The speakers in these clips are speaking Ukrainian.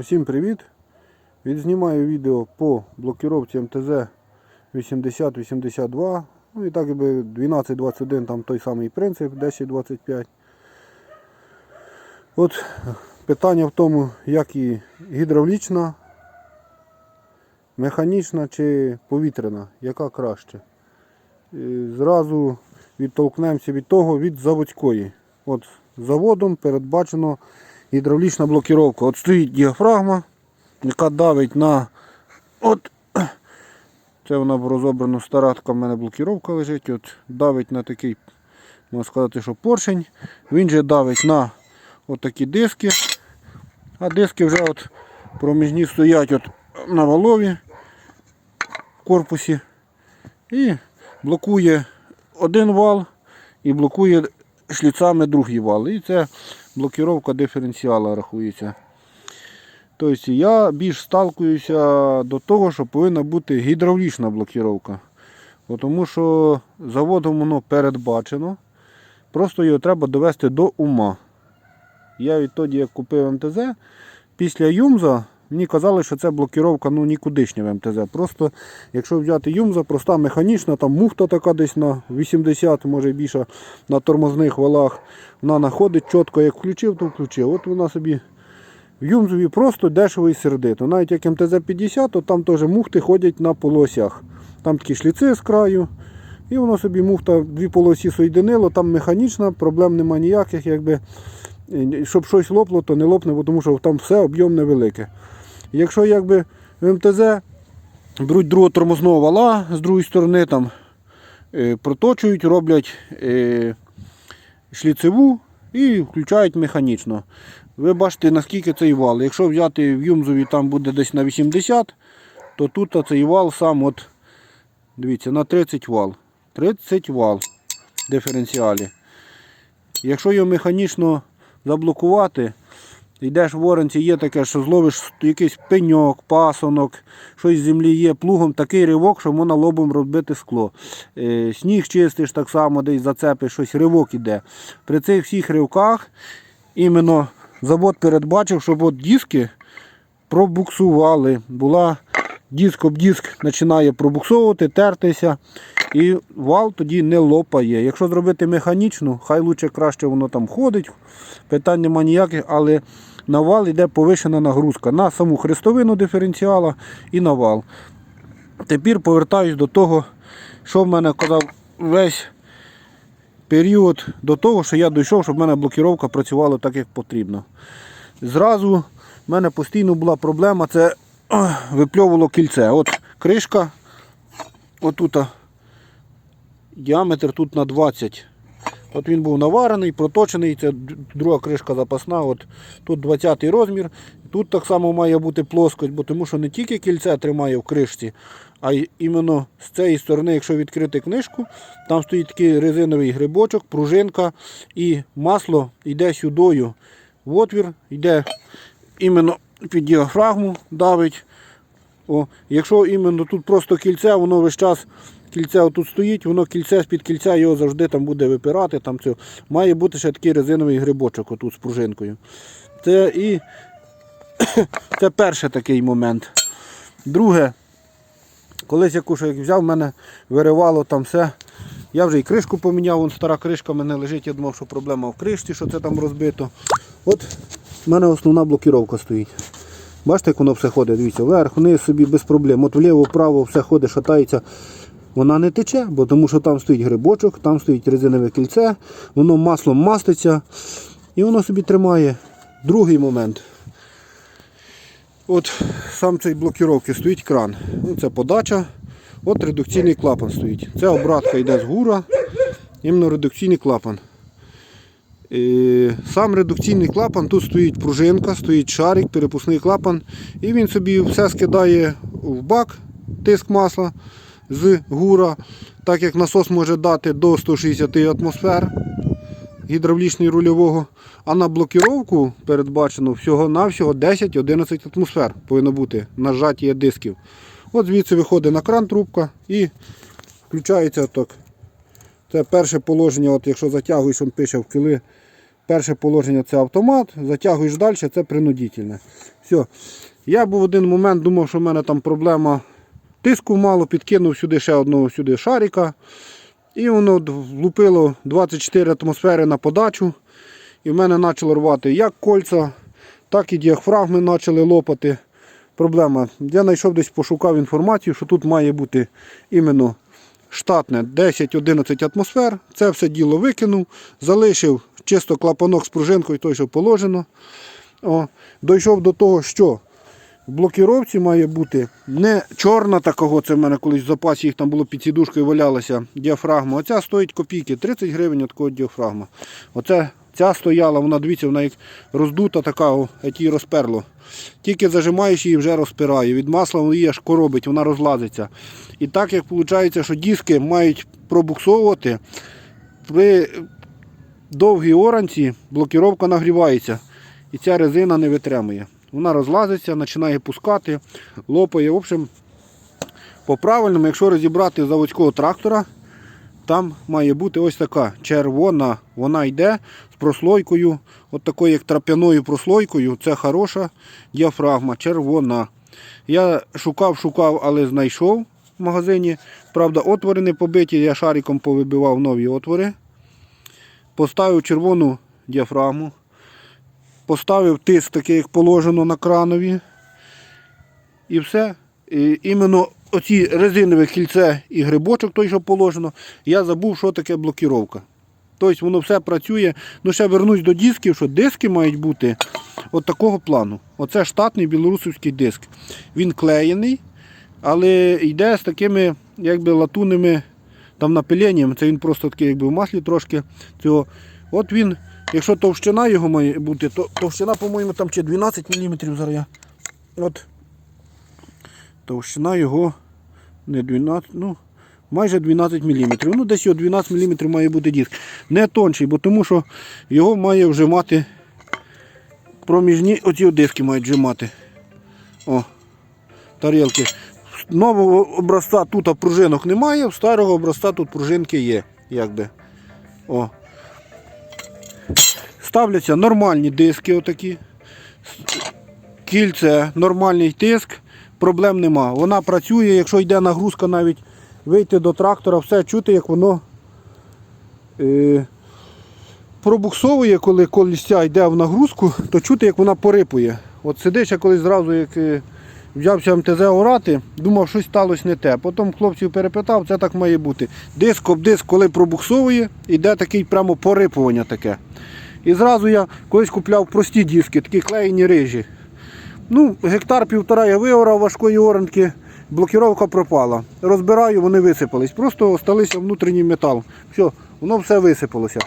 Усім привіт! Відзнімаю відео по блокіровці МТЗ 8082. Ну і так якби 1221 там той самий принцип 1025. От питання в тому, як і гідравлічна, механічна чи повітряна, яка краще. Зразу відтолкнемося від того від заводської. От заводом передбачено гідравлічна блокіровка. От стоїть діафрагма, яка давить на. От, це вона розобрана стара в мене блокіровка лежить. От, давить на такий, можна сказати, що поршень. Він же давить на от такі диски. А диски вже от проміжні стоять от на валові в корпусі. І блокує один вал і блокує шліцами другий вал. І це блокіровка диференціала рахується. Тобто я більш сталкуюся до того, що повинна бути гідравлічна блокіровка. Тому що заводом воно передбачено. Просто його треба довести до ума. Я відтоді, як купив МТЗ, після Юмза мені казали, що це блокіровка ну, нікудишня в МТЗ. Просто якщо взяти Юмза, проста механічна, там муфта така десь на 80, може більше на тормозних валах. Вона знаходить чітко, як включив, то включив. От вона собі в Юмзові просто дешево і сердито. Навіть як МТЗ-50, то там теж муфти ходять на полосях. Там такі шліци з краю. І воно собі муфта дві полосі соєдинило, там механічна, проблем нема ніяких. Якби, щоб щось лопло, то не лопне, тому що там все об'ємне велике. Якщо якби в МТЗ беруть другого тормозного вала з другої сторони, там, е, проточують, роблять е, шліцеву і включають механічно. Ви бачите, наскільки цей вал. Якщо взяти в Юмзові там буде десь на 80, то тут цей вал сам от, дивіться, на 30 вал. 30 вал диференціалі. Якщо його механічно заблокувати, йдеш в оранці, є таке, що зловиш якийсь пеньок, пасонок, щось з землі є, плугом такий ривок, що можна лобом робити скло. Е, сніг чистиш так само, десь зацепиш, щось ривок іде. При цих всіх ривках іменно завод передбачив, щоб от диски пробуксували. Була диск об диск починає пробуксовувати, тертися. І вал тоді не лопає. Якщо зробити механічну, хай лучше краще воно там ходить, питань нема ніяких, але на вал йде повишена нагрузка на саму хрестовину диференціала і на вал. Тепер повертаюсь до того, що в мене казав весь період до того, що я дійшов, щоб в мене блокіровка працювала так, як потрібно. Зразу в мене постійно була проблема, це випльовувало кільце. От кришка, отут діаметр тут на 20. От він був наварений, проточений, це друга кришка запасна. От Тут 20 розмір. Тут так само має бути плоскость, бо тому що не тільки кільце тримає в кришці, а й іменно з цієї сторони, якщо відкрити книжку, там стоїть такий резиновий грибочок, пружинка і масло йде сюдою. В отвір йде іменно під діафрагму давить. О, якщо іменно тут просто кільце, воно весь час кільце отут стоїть, воно кільце з-під кільця його завжди там буде випирати. Там це. Має бути ще такий резиновий грибочок отут з пружинкою. Це і це перший такий момент. Друге, колись я кушу, як взяв, мене виривало там все. Я вже і кришку поміняв, вон стара кришка в мене лежить, я думав, що проблема в кришці, що це там розбито. От в мене основна блокіровка стоїть. Бачите, як воно все ходить, дивіться, вверх, вниз собі без проблем. От вліво, вправо все ходить, шатається. Вона не тече, бо тому що там стоїть грибочок, там стоїть резинове кільце, воно маслом маститься і воно собі тримає. Другий момент. От сам цей блокіровки стоїть кран. Ну, це подача. От редукційний клапан стоїть. Це обратка йде з гура, іменно редукційний клапан. Е, Сам редукційний клапан, тут стоїть пружинка, стоїть шарик, перепускний клапан, і він собі все скидає в бак, тиск масла з гура, так як насос може дати до 160 атмосфер гідравлічний рульового, а на блокіровку передбачено всього-навсього 10-11 атмосфер повинно бути нажаття дисків. От звідси виходить на кран трубка і включається так. Це перше положення, от якщо затягуєш, він пише в кили Перше положення це автомат, затягуєш далі, це принудительне. Все. Я був один момент думав, що в мене там проблема тиску мало, підкинув сюди ще одного сюди шарика. І воно влупило 24 атмосфери на подачу. І в мене почало рвати як кольця, так і діафрагми почали лопати. Проблема. Я знайшов десь пошукав інформацію, що тут має бути іменно штатне 10-11 атмосфер. Це все діло викинув, залишив чисто клапанок з пружинкою, той, що положено. О, дійшов до того, що в блокіровці має бути не чорна такого, це в мене колись в запасі їх там було під сідушкою валялася діафрагма. Оця стоїть копійки, 30 гривень такого діафрагма. Оце ця стояла, вона дивіться, вона як роздута така, як її розперло. Тільки зажимаєш її вже розпирає. Від масла її аж коробить, вона розлазиться. І так як виходить, що диски мають пробуксовувати, при довгій оранці блокіровка нагрівається. І ця резина не витримує. Вона розлазиться, починає пускати, лопає. В общем, по-правильному, якщо розібрати заводського трактора, там має бути ось така червона. Вона йде з прослойкою, от такою як трап'яною прослойкою. Це хороша діафрагма, червона. Я шукав, шукав, але знайшов в магазині. Правда, отвори не побиті, я шариком повибивав нові отвори. Поставив червону діафрагму. Поставив тиск такий, як положено на кранові. І все. І іменно оці резинове кільце і грибочок, той, що положено, я забув, що таке блокіровка. Тобто воно все працює. Ну, ще вернусь до дисків, що диски мають бути от такого плану. Оце штатний білорусівський диск. Він клеєний, але йде з такими якби латунними там напиленням. Це він просто такий якби в маслі трошки. Цього. От він, якщо товщина його має бути, то товщина, по-моєму, там чи 12 мм зараз я. От товщина його не 12, ну, майже 12 мм. Ну, десь його 12 мм має бути диск. Не тонший, бо тому що його має вже мати проміжні оці диски мають вже мати. О, тарілки. Нового образця тут пружинок немає, в старого образця тут пружинки є. Якби. О. Ставляться нормальні диски отакі. Кільце, нормальний тиск, проблем нема. Вона працює, якщо йде нагрузка навіть вийти до трактора, все чути, як воно е, пробуксовує, коли колісця йде в нагрузку, то чути, як вона порипує. От сидиш, я колись зразу, як е, взявся МТЗ орати, думав, щось сталося не те. Потім хлопців перепитав, це так має бути. Диск об диск, коли пробуксовує, йде такий прямо порипування таке. І зразу я колись купляв прості диски, такі клеєні рижі. Ну, гектар півтора я виорав важкої оранки, блокіровка пропала. Розбираю, вони висипались. Просто осталися внутрішній метал. Все, воно все висипалося.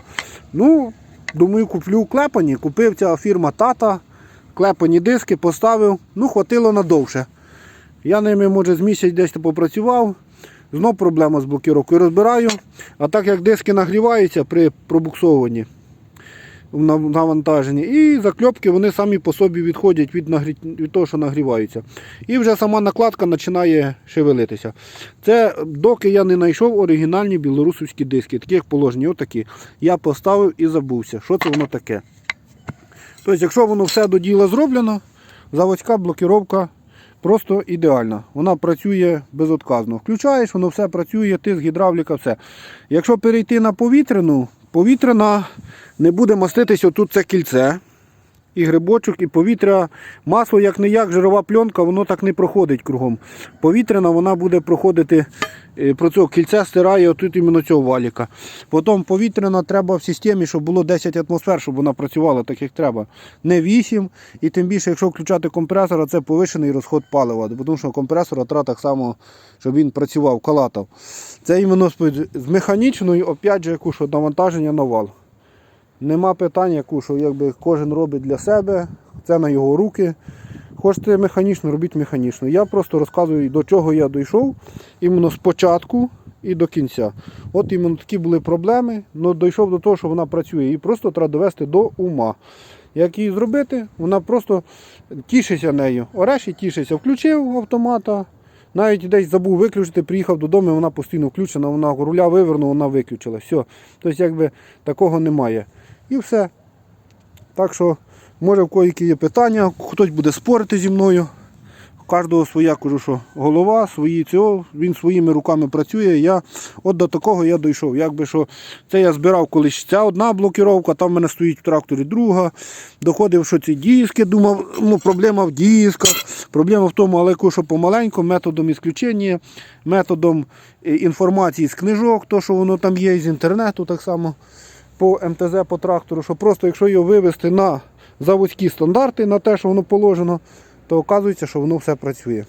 Ну, думаю, куплю клепані. Купив ця фірма Тата, клепані диски, поставив, ну, хватило надовше. Я ними, може, з місяць десь попрацював. Знов проблема з блокіровкою розбираю. А так як диски нагріваються при нав- навантаженні. І закльопки вони самі по собі відходять від, нагрі... від того, що нагріваються. І вже сама накладка починає шевелитися. Це доки я не знайшов оригінальні білорусівські диски, такі як положені, отакі. Я поставив і забувся, що це воно таке. Тобто, якщо воно все до діла зроблено, заводська блокіровка просто ідеальна. Вона працює безотказно. Включаєш, воно все працює, тиск, гідравліка, все. Якщо перейти на повітряну, повітряна не буде маститись отут це кільце. І грибочок, і повітря, масло як не як, жирова пленка, воно так не проходить кругом. Повітряна вона буде проходити, е, про цього кільце стирає отут іменно цього валіка. Потім повітряна треба в системі, щоб було 10 атмосфер, щоб вона працювала так, як треба. Не 8. І тим більше, якщо включати компресора, це повишений розход палива. Тому що компресора треба так само, щоб він працював, калатав. Це іменно з- механічною, опять же, яку що навантаження на вал. Нема питань, яку що якби кожен робить для себе, це на його руки. Хочете механічно, робіть механічно. Я просто розказую, до чого я дійшов іменно спочатку і до кінця. От іменно такі були проблеми, але дійшов до того, що вона працює. Її просто треба довести до ума. Як її зробити, вона просто тішиться нею. Ореші тішиться. Включив автомата, навіть десь забув виключити, приїхав додому, вона постійно включена, вона руля вивернула, вона виключила. Все. Тобто, якби такого немає. І все. Так що, може в кого які є питання, хтось буде спорити зі мною. У кожного своя кажу, що голова, свої цього, він своїми руками працює. Я от до такого я дійшов. Якби що це я збирав колись ця одна блокіровка, там в мене стоїть в тракторі друга. Доходив, що ці диски, думав, ну проблема в дисках, проблема в тому, але що помаленьку, методом ісключення, методом е, інформації з книжок, то що воно там є з інтернету, так само по МТЗ по трактору, що просто якщо його вивести на заводські стандарти, на те, що воно положено, то оказується, що воно все працює.